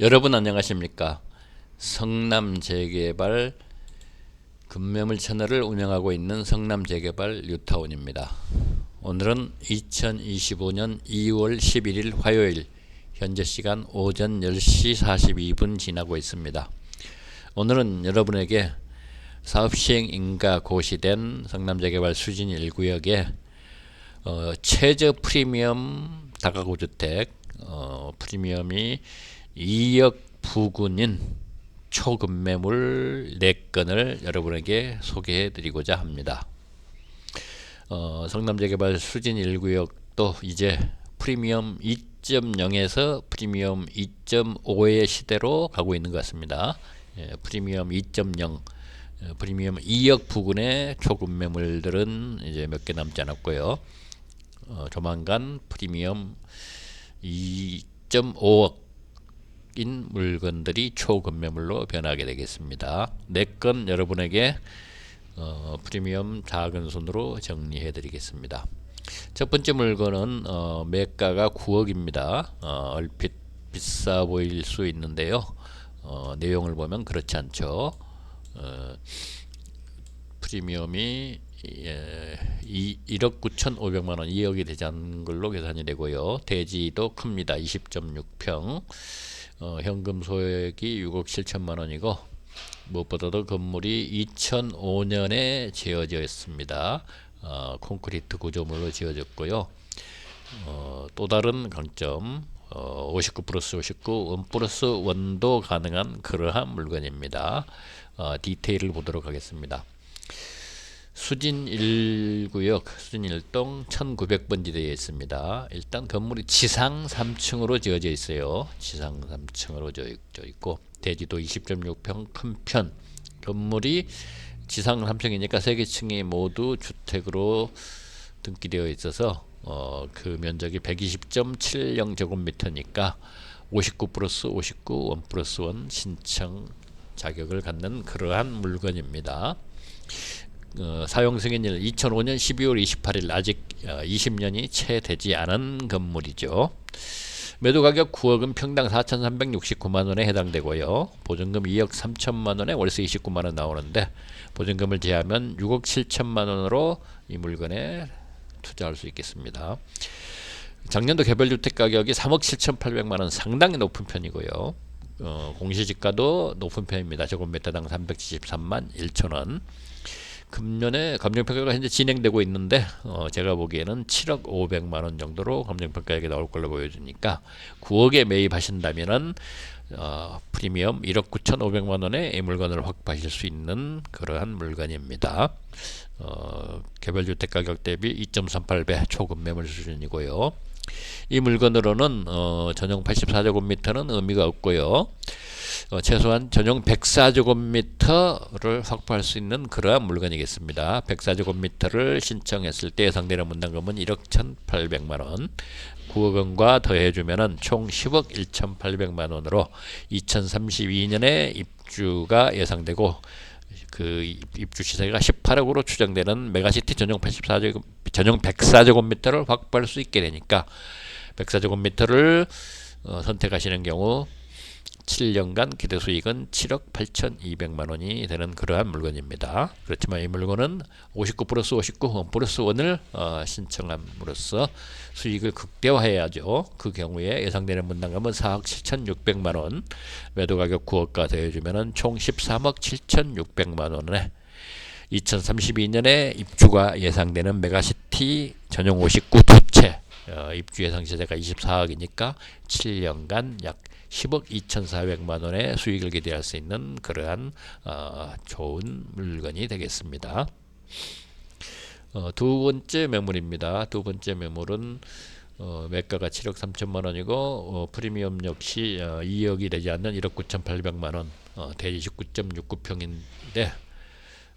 여러분 안녕하십니까? 성남재개발 금매물 채널을 운영하고 있는 성남재개발 뉴타운입니다. 오늘은 2025년 2월 11일 화요일 현재 시간 오전 10시 42분 지나고 있습니다. 오늘은 여러분에게 사업 시행 인가 고시된 성남재개발 수진 1구역에 어, 최저 프리미엄 다가구 주택 어, 프리미엄이 2억 부근인 초급매물 4건을 여러분에게 소개해 드리고자 합니다. 어, 성남재개발 수진 1구역도 이제 프리미엄 2.0에서 프리미엄 2.5의 시대로 가고 있는 것 같습니다. 예, 프리미엄 2.0 어, 프리미엄 2억 부근의 초급 매물들은 이제 몇 개 남지 않았고요. 어, 조만간 프리미엄 2.5억 인 물건들이 초급 매물로 변하게 되겠습니다. 네건 여러분에게 어, 프리미엄 작은 손으로 정리해 드리겠습니다. 첫 번째 물건은 어, 매가가 9억입니다. 어, 얼핏 비싸 보일 수 있는데요. 어, 내용을 보면 그렇지 않죠. 어, 프리미엄이 예, 2, 1억 9,500만 원, 2억이 되지 않은 걸로 계산이 되고요. 대지도 큽니다. 20.6평. 어, 현금 소액이 6억 7천만 원이고 무엇보다도 건물이 2005년에 지어져 있습니다. 어, 콘크리트 구조물로 지어졌고요. 어, 또 다른 강점 어, 59 플러스 59, 원 플러스 원도 가능한 그러한 물건입니다. 어, 디테일을 보도록 하겠습니다. 수진 1구역, 수진 1동 1900번지 되어 있습니다. 일단 건물이 지상 3층으로 지어져 있어요. 지상 3층으로 지어져 있고 대지도 20.6평 큰 편. 건물이 지상 3층이니까 세개 층이 모두 주택으로 등기되어 있어서 어, 그 면적이 120.70 제곱미터니까 59 플러스 59, 1 플러스 1 신청 자격을 갖는 그러한 물건입니다. 어, 사용 승인일 2005년 12월 28일 아직 어, 20년이 채 되지 않은 건물이죠. 매도 가격 9억은 평당 4,369만 원에 해당되고요. 보증금 2억 3천만 원에 월세 29만 원 나오는데 보증금을 제하면 6억 7천만 원으로 이 물건에 투자할 수 있겠습니다. 작년도 개별주택 가격이 3억 7,800만 원 상당히 높은 편이고요. 어, 공시지가도 높은 편입니다. 제곱미터당 373만 1천 원. 금년에 감정평가가 현재 진행되고 있는데 어, 제가 보기에는 7억 500만 원 정도로 감정평가액이 나올 걸로 보여주니까 9억에 매입하신다면은 어, 프리미엄 1억 9,500만 원에 이 물건을 확보하실 수 있는 그러한 물건입니다. 어, 개별 주택 가격 대비 2.38배 초급 매물 수준이고요. 이 물건으로는 어, 전용 84제곱미터는 의미가 없고요. 어, 최소한 전용 104제곱미터를 확보할 수 있는 그러한 물건이겠습니다. 104제곱미터를 신청했을 때 예상되는 분담금은 1억 1,800만 원, 9억 원과 더해주면은 총 10억 1,800만 원으로 2032년에 입주가 예상되고 그 입주 시세가 18억으로 추정되는 메가시티 전용 84제곱 전용 104제곱미터를 확보할 수 있게 되니까 104제곱미터를 어, 선택하시는 경우 7년간 기대 수익은 7억 8,200만 원이 되는 그러한 물건입니다. 그렇지만 이 물건은 59 플러스 59, 1 플러스 1을 어, 신청함으로써 수익을 극대화해야죠. 그 경우에 예상되는 분담금은 4억 7,600만 원, 매도 가격 9억가 더해주면 총 13억 7,600만 원에 2032년에 입주가 예상되는 메가시티 전용 59 두 채 어, 입주 예상 시세가 24억이니까 7년간 약 10억 2,400만 원의 수익을 기대할 수 있는 그러한 어, 좋은 물건이 되겠습니다. 어, 두 번째 매물입니다. 두 번째 매물은 어, 매가가 7억 3천만 원이고 어, 프리미엄 역시 어, 2억이 되지 않는 1억 9,800만 원, 어, 대지 19.69평인데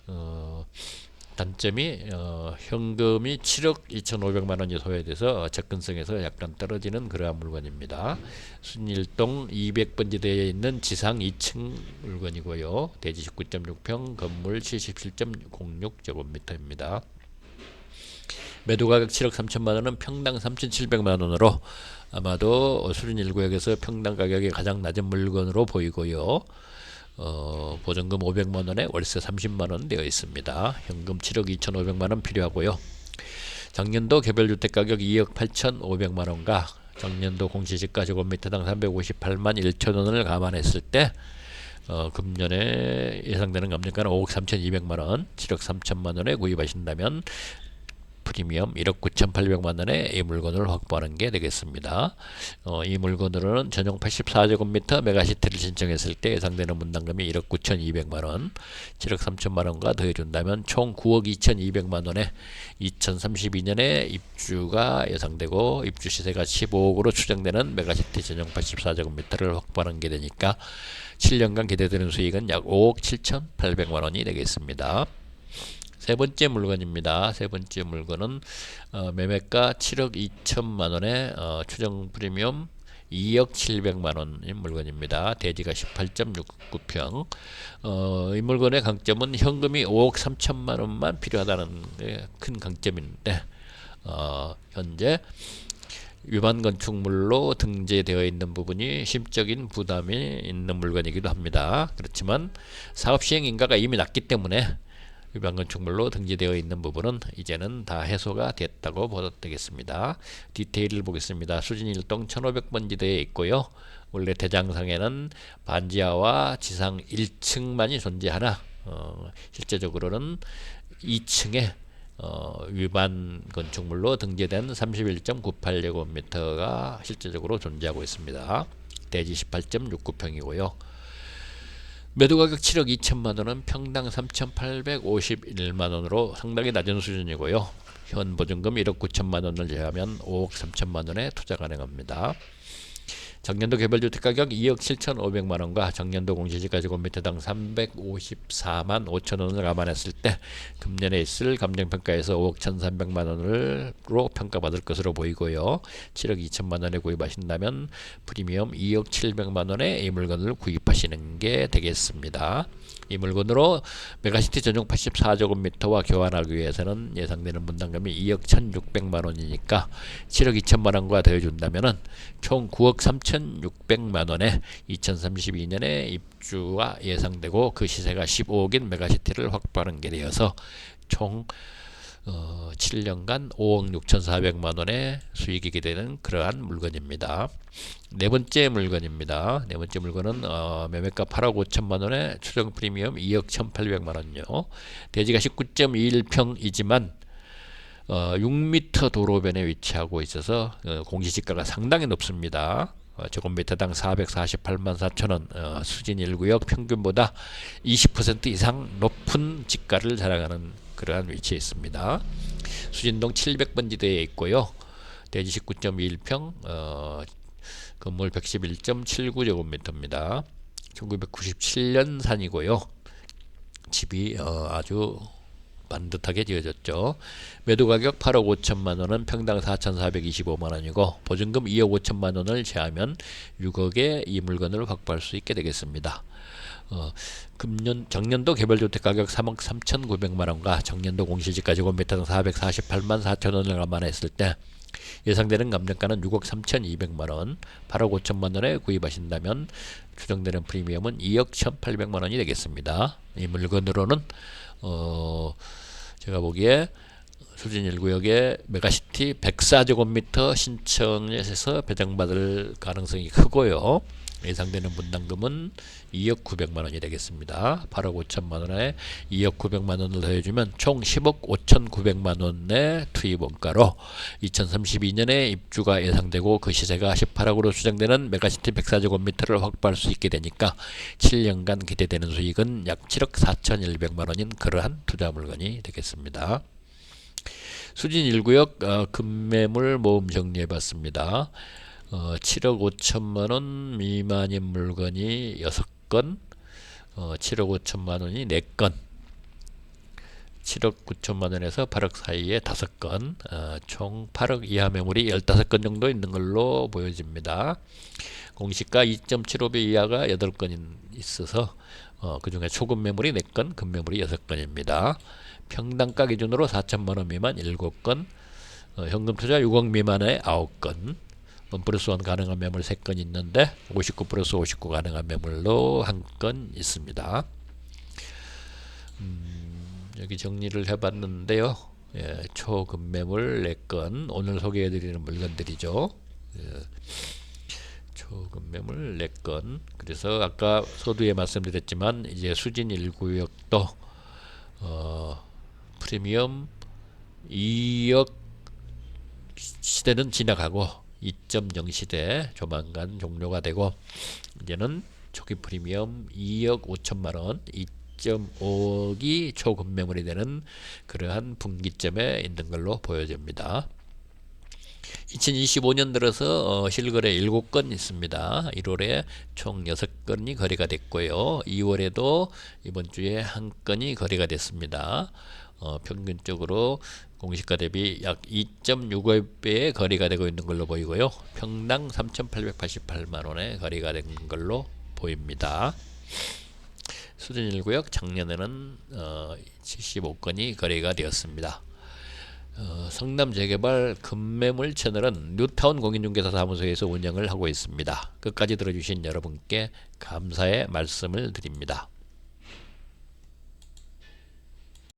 어, 단점이 어, 현금이 7억 2,500만 원이 소요돼서 접근성에서 약간 떨어지는 그러한 물건입니다. 순일동 200번지 되어 있는 지상 2층 물건이고요. 대지 19.6평, 건물 77.06제곱미터입니다. 매도 가격 7억 3천만 원은 평당 3,700만 원으로 아마도 수준 1구역에서 평당 가격이 가장 낮은 물건으로 보이고요. 어, 보증금 500만 원에 월세 30만 원 되어 있습니다. 현금 7억 2,500만 원 필요하고요. 작년도 개별 주택 가격 2억 8,500만 원과 작년도 공시지가 제곱미터당 358만 1천 원을 감안했을 때 어, 금년에 예상되는 감정가는 5억 3,200만 원, 7억 3천만 원에 구입하신다면 프리미엄 1억 9,800만 원에 이 물건을 확보하는 게 되겠습니다. 어, 이 물건으로는 전용 84제곱미터 메가시티를 신청했을 때 예상되는 분담금이 1억 9,200만 원, 7억 3천만 원과 더해준다면 총 9억 2,200만 원에 2032년에 입주가 예상되고 입주 시세가 15억으로 추정되는 메가시티 전용 84제곱미터를 확보하는 게 되니까 7년간 기대되는 수익은 약 5억 7,800만 원이 되겠습니다. 세 번째 물건입니다. 세 번째 물건은 어, 매매가 7억 2천만 원에 어, 추정 프리미엄 2억 700만 원인 물건입니다. 대지가 18.69평. 어, 이 물건의 강점은 현금이 5억 3천만 원만 필요하다는 게 큰 강점인데 어, 현재 위반 건축물로 등재되어 있는 부분이 심적인 부담이 있는 물건이기도 합니다. 그렇지만 사업 시행 인가가 이미 났기 때문에 위반 건축물로 등재되어 있는 부분은 이제는 다 해소가 됐다고 보도 되겠습니다. 디테일을 보겠습니다. 수진 1동 1500번지대에 있고요. 원래 대장상에는 반지하와 지상 1층만이 존재하나 어, 실제적으로는 2층에 어, 위반 건축물로 등재된 31.98제곱미터가 실제적으로 존재하고 있습니다. 대지 18.69평이고요. 매도 가격 7억 2천만 원은 평당 3,851만 원으로 상당히 낮은 수준이고요. 현 보증금 1억 9천만 원을 제하면 5억 3천만 원에 투자 가능합니다. 작년도 개별주택 가격 2억 7천5백만 원과 작년도 공시지가 제곱미터당 354만 5천 원을 감안했을 때 금년에 있을 감정평가에서 5억 1,300만 원으로 평가받을 것으로 보이고요. 7억 2천만 원에 구입하신다면 프리미엄 2억 700만 원에 이 물건을 구입하시는 게 되겠습니다. 이 물건으로 메가시티 전용 84제곱미터와 교환하기 위해서는 예상되는 분담금이 2억 1,600만 원이니까 7억 2천만 원과 더해준다면은 총 9억 3,600만 원에 2032년에 입주가 예상되고 그 시세가 15억인 메가시티를 확보하는 게 되어서 총 어, 7년간 5억 6,400만 원의 수익이 되는 그러한 물건입니다. 네 번째 물건입니다. 네 번째 물건은 어, 매매가 8억 5천만 원에 추정 프리미엄 2억 1,800만 원요. 대지가 19.21평이지만 어, 6m 도로변에 위치하고 있어서 어, 공시지가가 상당히 높습니다. 어, 제곱미터당 448만 4천 원 어, 수진 1구역 평균보다 20% 이상 높은 지가를 자랑하는 그러한 위치에 있습니다. 수진동 700번 지대에 있고요. 대지 19.21평, 어, 건물 111.79제곱미터입니다. 1997년 산이고요. 집이 어, 아주 반듯하게 지어졌죠. 매도 가격 8억 5천만 원은 평당 4,425만 원이고 보증금 2억 5천만 원을 제하면 6억에 이 물건을 확보할 수 있게 되겠습니다. 어, 금년 작년도 개별주택 가격 3억 3,900만 원과 작년도 공시지가 제곱미터당 448만 4천 원을 감안했을 때 예상되는 감정가는 6억 3,200만 원, 8억 5천만 원에 구입하신다면 추정되는 프리미엄은 2억 1,800만 원이 되겠습니다. 이 물건으로는 어 제가 보기에 수진 1구역에 메가시티 104제곱미터 신청에서 배정받을 가능성이 크고요. 예상되는 분담금은 2억 900만 원이 되겠습니다. 8억 5천만 원에 2억 900만 원을 더해주면 총 10억 5천9백만 원의 투입 원가로 2032년에 입주가 예상되고 그 시세가 18억으로 추정되는 메가시티 104제곱미터를 확보할 수 있게 되니까 7년간 기대되는 수익은 약 7억 4천1백만 원인 그러한 투자 물건이 되겠습니다. 수진 1구역 어, 금매물 모음 정리해봤습니다. 어, 7억 5천만 원 미만인 물건이 6건, 어, 7억 5천만 원이 4건, 7억 9천만 원에서 8억 사이에 5건, 어, 총 8억 이하 매물이 15건 정도 있는 걸로 보여집니다. 공시가 2.75배 이하가 8건 있어서 어, 그 중에 초급 매물이 4건, 금 매물이 6건입니다. 평당가 기준으로 4천만 원 미만 7건, 어, 현금 투자 6억 미만의 9건, 원 플러스 원 가능한 매물 3건 있는데 59 플러스 59 가능한 매물로 한 건 있습니다. 음, 여기 정리를 해봤는데요. 예, 초급매물 4건 오늘 소개해드리는 물건들이죠. 예, 초급매물 4건 그래서 아까 서두에 말씀드렸지만 이제 수진 1구역도 어, 프리미엄 2억 시대는 지나가고 2.0 시대 조만간 종료가 되고 이제는 초기 프리미엄 2억 5천만 원 2.5억이 초급 매물이 되는 그러한 분기점에 있는 걸로 보여집니다. 2025년 들어서 어, 실거래 7건 있습니다. 1월에 총 6건이 거래가 됐고요. 2월에도 이번 주에 한 건이 거래가 됐습니다. 어, 평균적으로 공시가 대비 약 2.65배의 거래가 되고 있는 걸로 보이고요. 평당 3,888만 원에 거래가 된 걸로 보입니다. 수준 1구역 작년에는 어, 75건이 거래가 되었습니다. 어, 성남 재개발 금매물 채널은 뉴타운 공인중개사 사무소에서 운영을 하고 있습니다. 끝까지 들어주신 여러분께 감사의 말씀을 드립니다.